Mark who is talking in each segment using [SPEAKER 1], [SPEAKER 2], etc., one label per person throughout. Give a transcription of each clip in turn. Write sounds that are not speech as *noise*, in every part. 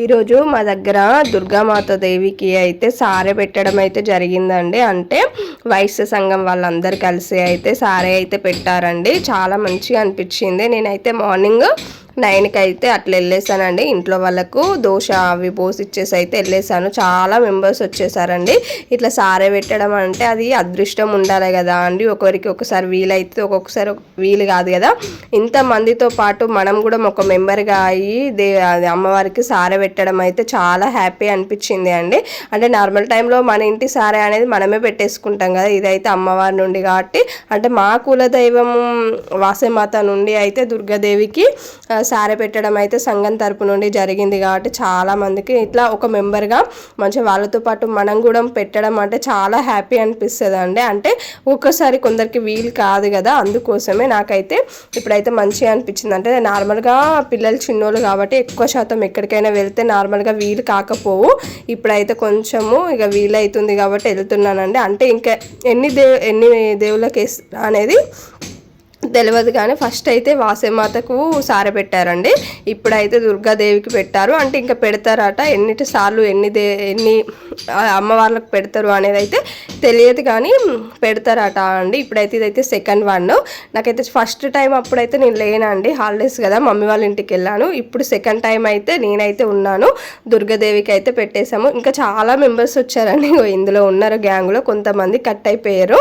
[SPEAKER 1] ఈరోజు మా దగ్గర దుర్గామాత దేవికి అయితే సారే పెట్టడం అయితే జరిగిందండి. అంటే వైశ్య సంఘం వాళ్ళందరూ కలిసి అయితే సారే అయితే పెట్టారండి. చాలా మంచిగా అనిపించింది. నేనైతే మార్నింగ్ నైన్కి అయితే అట్లా వెళ్ళేసానండి. ఇంట్లో వాళ్ళకు దోశ అవి పోసిచ్చేసి అయితే వెళ్ళేసాను. చాలా మెంబర్స్ వచ్చేసారండి. ఇట్లా సారే పెట్టడం అంటే అది అదృష్టం ఉండాలి కదా అండి. ఒకరికి ఒకసారి వీలైతే ఒక్కొక్కసారి వీలు కాదు కదా. ఇంత మందితో పాటు మనం కూడా ఒక మెంబర్గా అయ్యి దే అమ్మవారికి సారె పెట్టడం అయితే చాలా హ్యాపీ అనిపించింది అండి. అంటే నార్మల్ టైంలో మన ఇంటి సారె అనేది మనమే పెట్టేసుకుంటాం కదా. ఇదైతే అమ్మవారి నుండి కాబట్టి. అంటే మా కులదైవం వాసమాత నుండి అయితే దుర్గాదేవికి సారె పెట్టడం అయితే సంఘం తరపు నుండి జరిగింది కాబట్టి చాలా మందికి ఇట్లా ఒక మెంబర్గా మంచిగా వాళ్ళతో పాటు మనం కూడా పెట్టడం అంటే చాలా హ్యాపీ అనిపిస్తుంది అండి అంటే ఒక్కసారి కొందరికి వీలు కాదు కదా అందుకోసమే నాకైతే ఇప్పుడైతే మంచిగా అనిపించింది. అంటే నార్మల్గా పిల్లలు చిన్నోళ్ళు కాబట్టి ఎక్కువ శాతం ఎక్కడికైనా వెళ్తే నార్మల్గా వీలు కాకపోవు. ఇప్పుడైతే కొంచెము ఇక వీలైతుంది కాబట్టి వెళ్తున్నానండి. అంటే ఇంకా ఎన్ని దే ఎన్ని దేవుళ్ళకి అనేది తెలియదు కానీ ఫస్ట్ అయితే వాసేమాతకు సార పెట్టారండి ఇప్పుడైతే దుర్గాదేవికి పెట్టారు. అంటే ఇంకా పెడతారట. ఎన్నిటి సార్లు ఎన్ని దే ఎన్ని అమ్మవార్లకు పెడతారు అనేది అయితే తెలియదు కానీ పెడతారట అండి. ఇప్పుడైతే ఇదైతే సెకండ్ వన్ నాకైతే ఫస్ట్ టైం అప్పుడైతే నేను లేనండి. హాలిడేస్ కదా మమ్మీ వాళ్ళ ఇంటికి వెళ్ళాను. ఇప్పుడు సెకండ్ టైం అయితే నేనైతే ఉన్నాను. దుర్గాదేవికి అయితే పెట్టేశాము. ఇంకా చాలా మెంబర్స్ వచ్చారండి. ఇందులో ఉన్నారు గ్యాంగ్లో కొంతమంది కట్ అయిపోయారు.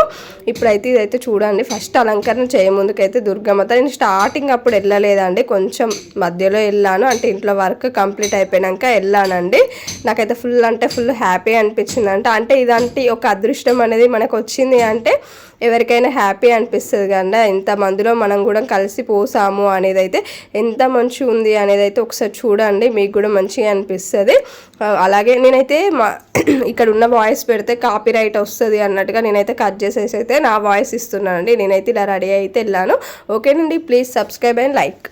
[SPEAKER 1] ఇప్పుడైతే ఇదైతే చూడండి. ఫస్ట్ అలంకరణ చేయముందుకు అయితే దుర్గమ్మత నేను స్టార్టింగ్ అప్పుడు వెళ్ళలేదండి. కొంచెం మధ్యలో వెళ్ళాను. అంటే ఇంట్లో వర్క్ కంప్లీట్ అయిపోయాక వెళ్ళానండి. నాకైతే ఫుల్ అంటే ఫుల్ హ్యాపీ అనిపించింది అంటే అంటే ఇదంటే ఒక అదృష్టం అనేది మనకు వచ్చింది అంటే ఎవరికైనా హ్యాపీ అనిపిస్తుంది కదా. ఎంతమందిలో మనం కూడా కలిసి పోసాము అనేది అయితే ఎంత మంచిగా ఉంది అనేది అయితే ఒకసారి చూడండి. మీకు కూడా మంచిగా అనిపిస్తుంది. అలాగే నేనైతే మా *clears throat* ఇక్కడ ఉన్న వాయిస్ పెడితే కాపీ రైట్ వస్తుంది అన్నట్టుగా నేనైతే కట్ చేసేసి అయితే నా వాయిస్ ఇస్తున్నానండి. నేనైతే ఇలా రెడీ అయితే వెళ్ళాను. ఓకేనండి ప్లీజ్ సబ్స్క్రైబ్ అండ్ లైక్